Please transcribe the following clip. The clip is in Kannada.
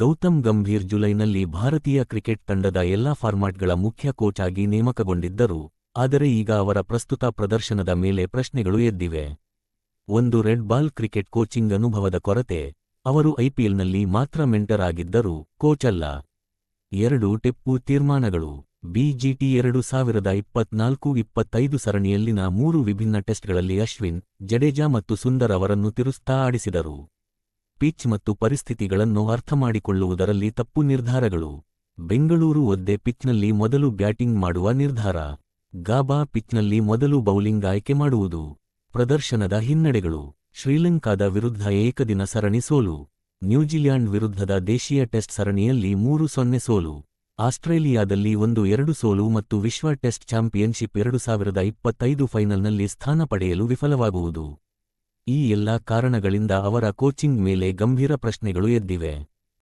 ಗೌತಮ್ ಗಂಭೀರ್ ಜುಲೈನಲ್ಲಿ ಭಾರತೀಯ ಕ್ರಿಕೆಟ್ ತಂಡದ ಎಲ್ಲಾ ಫಾರ್ಮಾಟ್ಗಳ ಮುಖ್ಯ ಕೋಚ್ ಆಗಿ ನೇಮಕಗೊಂಡಿದ್ದರು, ಆದರೆ ಈಗ ಅವರ ಪ್ರಸ್ತುತ ಪ್ರದರ್ಶನದ ಮೇಲೆ ಪ್ರಶ್ನೆಗಳು ಎದ್ದಿವೆ. ಒಂದು ರೆಡ್ ಬಾಲ್ ಕ್ರಿಕೆಟ್ ಕೋಚಿಂಗ್ ಅನುಭವದ ಕೊರತೆ, ಅವರು ಐಪಿಎಲ್ನಲ್ಲಿ ಮಾತ್ರ ಮೆಂಟರ್ ಆಗಿದ್ದರು ಕೋಚ್ ಅಲ್ಲ. ಎರಡು ಟಿಪ್ಪು ತೀರ್ಮಾನಗಳು ಬಿಜಿಟಿ ಎರಡು ಸಾವಿರದ ಇಪ್ಪತ್ನಾಲ್ಕು ಇಪ್ಪತ್ತೈದು ಸರಣಿಯಲ್ಲಿನ ಮೂರು ವಿಭಿನ್ನ ಟೆಸ್ಟ್ಗಳಲ್ಲಿ ಅಶ್ವಿನ್, ಜಡೇಜಾ ಮತ್ತು ಸುಂದರ್ ಅವರನ್ನು ತಿರುಸ್ತಾ ಆಡಿಸಿದರು. ಪಿಚ್ ಮತ್ತು ಪರಿಸ್ಥಿತಿಗಳನ್ನು ಅರ್ಥಮಾಡಿಕೊಳ್ಳುವುದರಲ್ಲಿ ತಪ್ಪು ನಿರ್ಧಾರಗಳು. ಬೆಂಗಳೂರು ಒದ್ದೆ ಪಿಚ್ನಲ್ಲಿ ಮೊದಲು ಬ್ಯಾಟಿಂಗ್ ಮಾಡುವ ನಿರ್ಧಾರ. ಗಾಬಾ ಪಿಚ್ನಲ್ಲಿ ಮೊದಲು ಬೌಲಿಂಗ್ ಆಯ್ಕೆ ಮಾಡುವುದು. ಪ್ರದರ್ಶನದ ಹಿನ್ನಡೆಗಳು. ಶ್ರೀಲಂಕಾದ ವಿರುದ್ಧ ಏಕದಿನ ಸರಣಿ ಸೋಲು. ನ್ಯೂಜಿಲ್ಯಾಂಡ್ ವಿರುದ್ಧದ ದೇಶೀಯ ಟೆಸ್ಟ್ ಸರಣಿಯಲ್ಲಿ ಮೂರು ಸೊನ್ನೆ ಸೋಲು. ಆಸ್ಟ್ರೇಲಿಯಾದಲ್ಲಿ ಒಂದು ಎರಡು ಸೋಲು ಮತ್ತು ವಿಶ್ವ ಟೆಸ್ಟ್ ಚಾಂಪಿಯನ್ಶಿಪ್ ಎರಡು ಸಾವಿರದ ಇಪ್ಪತ್ತೈದು ಫೈನಲ್ನಲ್ಲಿ ಸ್ಥಾನ ಪಡೆಯಲು ವಿಫಲವಾಗುವುದು. ಈ ಎಲ್ಲಾ ಕಾರಣಗಳಿಂದ ಅವರ ಕೋಚಿಂಗ್ ಮೇಲೆ ಗಂಭೀರ ಪ್ರಶ್ನೆಗಳು ಎದ್ದಿವೆ.